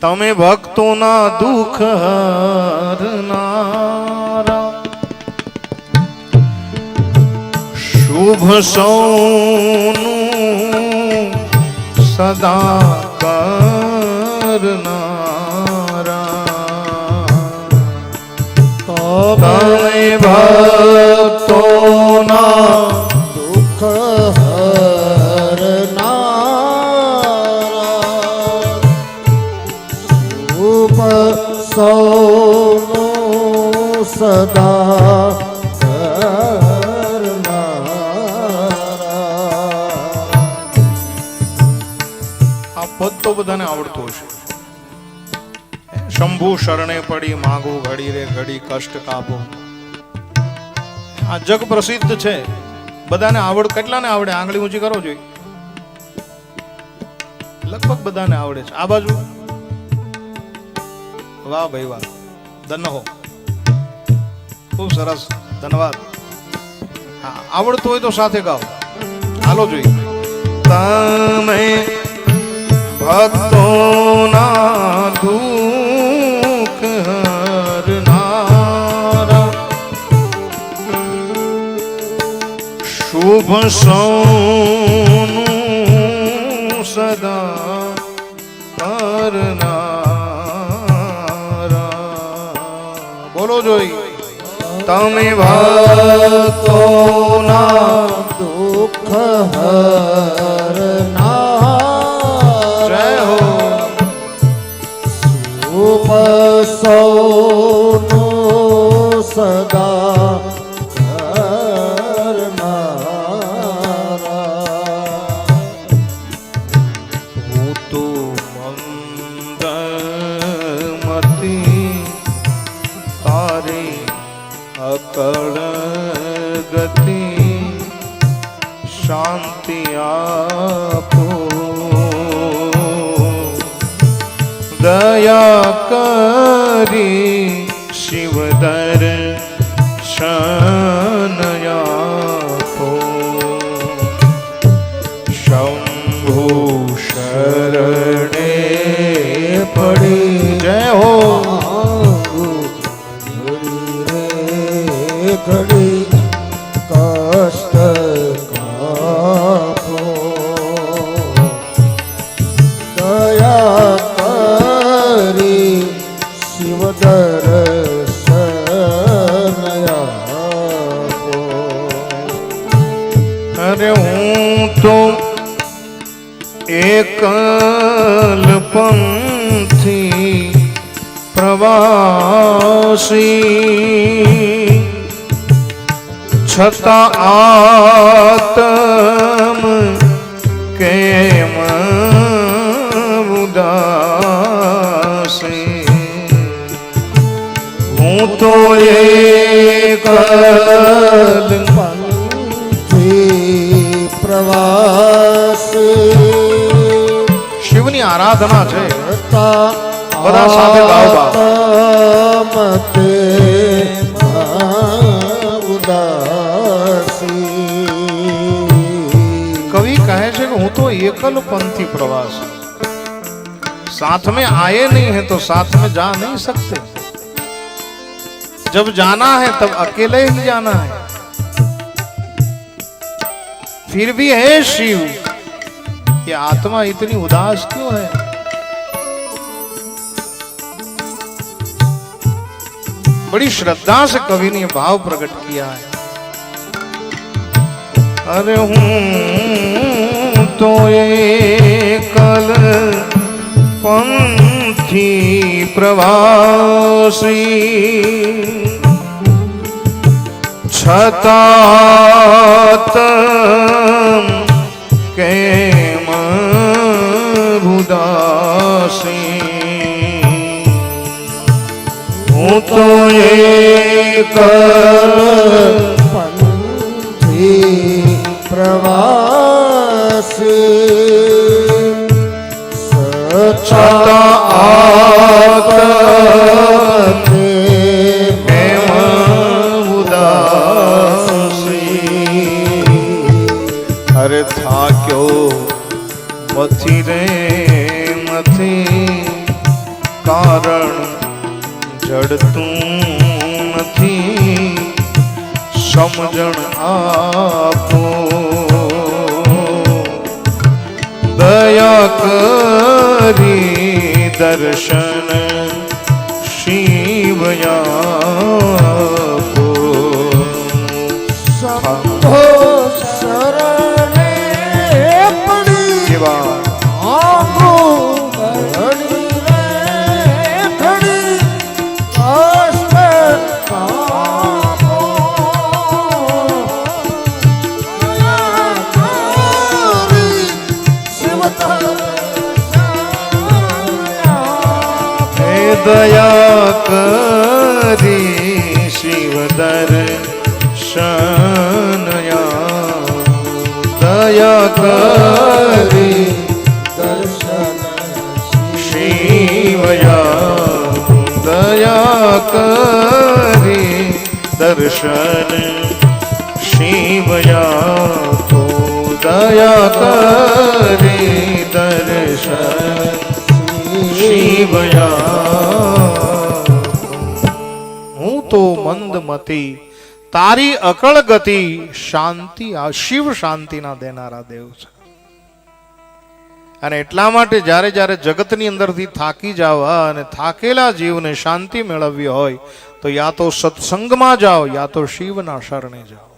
તમે ભક્તોના દુઃખ હરનારા. શુભ સૌનું સદા કરનારા. તમે ભક્તોના દુઃખ હરનારા. તો બધાને આવડતું હશે. શંભુ શરણે પડી, માગું ઘડી રે ઘડી, કષ્ટ કાપો. આ જગ પ્રસિદ્ધ છે. બધાને આવડ, કેટલાને આવડે? આંગળી ઊંચી કરો જોઈએ લગભગ બધાને આવડે છે. આ બાજુ? વાહ ભાઈ વાહ. ધન્ય ખૂબ સરસ. ધન્યવાદ. આવડતું હોય તો સાથે ગાઓ. હાલો જોઈએ તમે ભક્તોના દુઃખ હરનારા શુભ સૌનું સદા કરનારા બોલો જોઈ તમે ભક્તોના દુઃખ હરનારા અકળ ગતિ શાંતિ આપો દયા કરી શિવ શનયાપો ઘડી કષ્ટ કાપો. દયા કરી શિવ અરે હું તો પ્રવાસી. છતાં આતમ કેમ ઉદાસી? હું તો એ પ્રવાસ શિવની આરાધના છે. બધા સાથે મતે एकल पंथी प्रवास। साथ में आए नहीं है तो साथ में जा नहीं सकते। जब जाना है तब अकेले ही जाना है। फिर भी है शिव, ये आत्मा इतनी उदास क्यों है? बड़ी श्रद्धा से कवि ने भाव प्रकट किया है। अरे हूँ તો કલ પંથી પ્રવાસી. છતાત કેમ ભુદાસી હું તો એકલ અરે થાક્યો મથી રે મથી કારણ જડતું નથી. સમજણ આપો. દયા કરી દર્શન શિવયાપો દયા કરી શિવ દર્શનયા દયા કરી દર્શન શિવયા દયા કરી દર્શન શિવયા તો દયા કરી દર્શન હું તો મંદમતી તારી અકળ ગતિ શાંતિ, આ શિવ શાંતિના દેનારા દેવ છે. અને એટલા માટે જ્યારે જ્યારે જગતની અંદરથી થાકી જવા અને થાકેલા જીવને શાંતિ મેળવવી હોય, તો યા તો સત્સંગમાં જાઓ, યા તો શિવના શરણે જાઓ.